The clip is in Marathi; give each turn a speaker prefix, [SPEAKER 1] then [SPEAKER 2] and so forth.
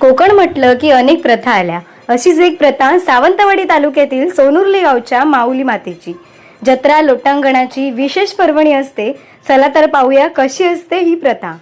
[SPEAKER 1] कोकण म्हटलं की अनेक प्रथा आल्या. अशीच एक प्रथा सावंतवाडी तालुक्यातील सोनुर्ली गावच्या माऊली मातेची. जत्रा लोटांगणाची विशेष पर्वणी असते. चला तर पाहूया कशी असते ही प्रथा.